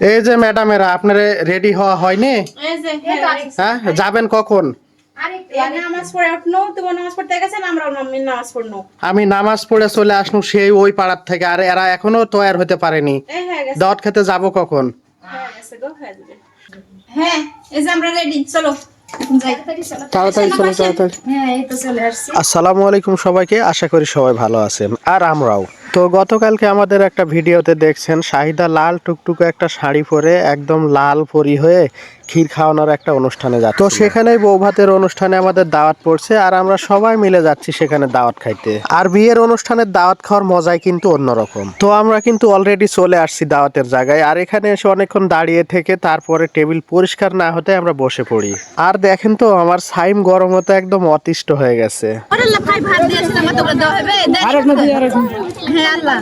এই যে ম্যাডামেরা আপনার রেডি হওয়া হয়নি? হ্যাঁ যাবেন কখন? আরে নামাজ পড়ে উঠনো তুমি নামাজ পড়তে গেছেন আমরাও নাম- নামাজ পড়নো। আমি নামাজ পড়ে চলে আসনু সেই ওই পাড়ার থেকে আর এরা এখনও তৈয়ার হতে পারেনি। হয়ে দাওয়াত খেতে যাব কখন? হয়ে হয়ে যাবে। হ্যাঁ এই যে আমরা রেডি চলো। যাই। তাড়াতাড়ি চলো। তাড়াতাড়ি। হ্যাঁ এই তো চলে আসছি। আসসালামু আলাইকুম সবাইকে আশা করি সবাই ভালো আছেন। আর আমরাও। তো গতকালকে আমাদের একটা ভিডিওতে দেখছেন শাহিদা লাল টুকটুকে একটা শাড়ি পরে একদম লাল পরি হয়ে ক্ষীর খাওয়ানোর একটা অনুষ্ঠানে যাচ্ছে। তো সেখানেই বউ ভাতের অনুষ্ঠানে আমাদের দাওয়াত পড়ছে আর আমরা সবাই মিলে যাচ্ছি সেখানে দাওয়াত খাইতে। আর বিয়ের অনুষ্ঠানের দাওয়াত খাওয়ার মজাই কিন্তু অন্যরকম। তো আমরা কিন্তু অলরেডি চলে আসছি দাওয়াতের জায়গায় আর এখানে এসে অনেকক্ষণ দাঁড়িয়ে থেকে তারপরে টেবিল পরিষ্কার না হতে আমরা বসে পড়ি। আর দেখেন তো আমার সাইম গরম হতে একদম অতিষ্ঠ হয়ে গেছে। হ্যাঁ আল্লাহ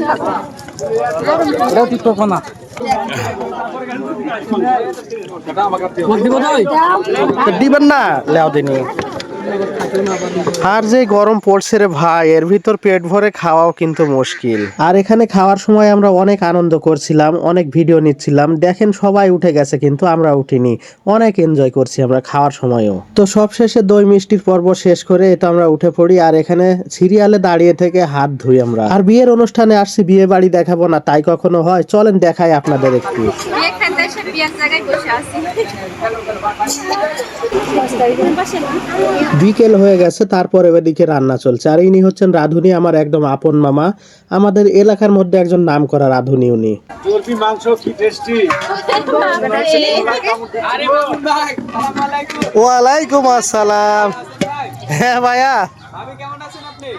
দিবেন না? লেও দিনি। আর যে গরম পড়ছে রে ভাই, এর ভিতর পেট ভরে খাওয়াও কিন্তু মুশকিল। আর এখানে খাওয়ার সময় আমরা অনেক আনন্দ করছিলাম, অনেক ভিডিও নিচ্ছিলাম। দেখেন সবাই উঠে গেছে কিন্তু আমরা উঠিনি। অনেক এনজয় করছি আমরা খাওয়ার সময়ও। তো সব শেষে দই মিষ্টির পর্ব শেষ করে এটা আমরা উঠে পড়ি, আর এখানে সিরিয়ালে দাঁড়িয়ে থেকে হাত ধুই আমরা। আর বিয়ের অনুষ্ঠানে আসছি, বিয়ে বাড়ি দেখাবো না, তাই কখনো হয়। চলেন দেখাই আপনাদের একটু। বিকেল হয়ে গেছে তারপর এদিকে রান্না চলছে। আর ইনি হচ্ছেন রাধুনি আমার একদম আপন মামা। আমাদের এলাকার মধ্যে একজন নাম করা রাধুনি উনি। ওয়ালাইকুম আসসালাম। হ্যাঁ ভাইয়া। কেমন আছেন আপনি?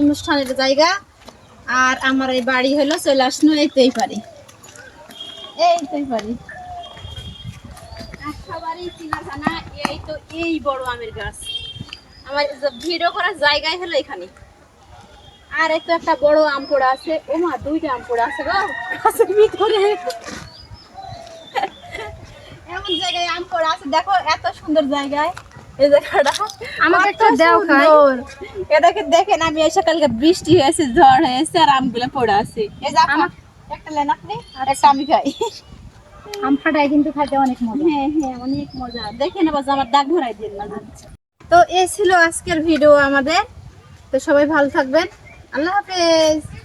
অনুষ্ঠানের জায়গা। আর আমার এই বাড়ি হলো চলে আসনো এইতেই পারি এইতেই পারি এই তো এই বড়। আমের গাছ। আমার ভিডিও করার জায়গায় হলো এখানে। আর এই তো একটা বড় আম পোড়া আছে। ও মা দুইটা আম পোড়া আছে গো গাছের ভিতরে। এমন জায়গায় আম পোড়া আছে। দেখো এত সুন্দর জায়গায়। এই জায়গাটা আমাকে কত একটু দাও খাই। এটাকে দেখেন আমি এসে কালকে বৃষ্টি হয়েছে ঝড় হয়েছে আর আমগুলো পড়ে আছে। এই যে আপা, একটা লেন আপনি একটা আমি খাই। আম কিন্তু খাইতে অনেক মজা। হ্যাঁ হ্যাঁ অনেক মজা। দেখে নেব যে আমার দাগ ভরাই দিন না। তো এই ছিল আজকের ভিডিও আমাদের। তো সবাই ভালো থাকবেন। আল্লাহ হাফেজ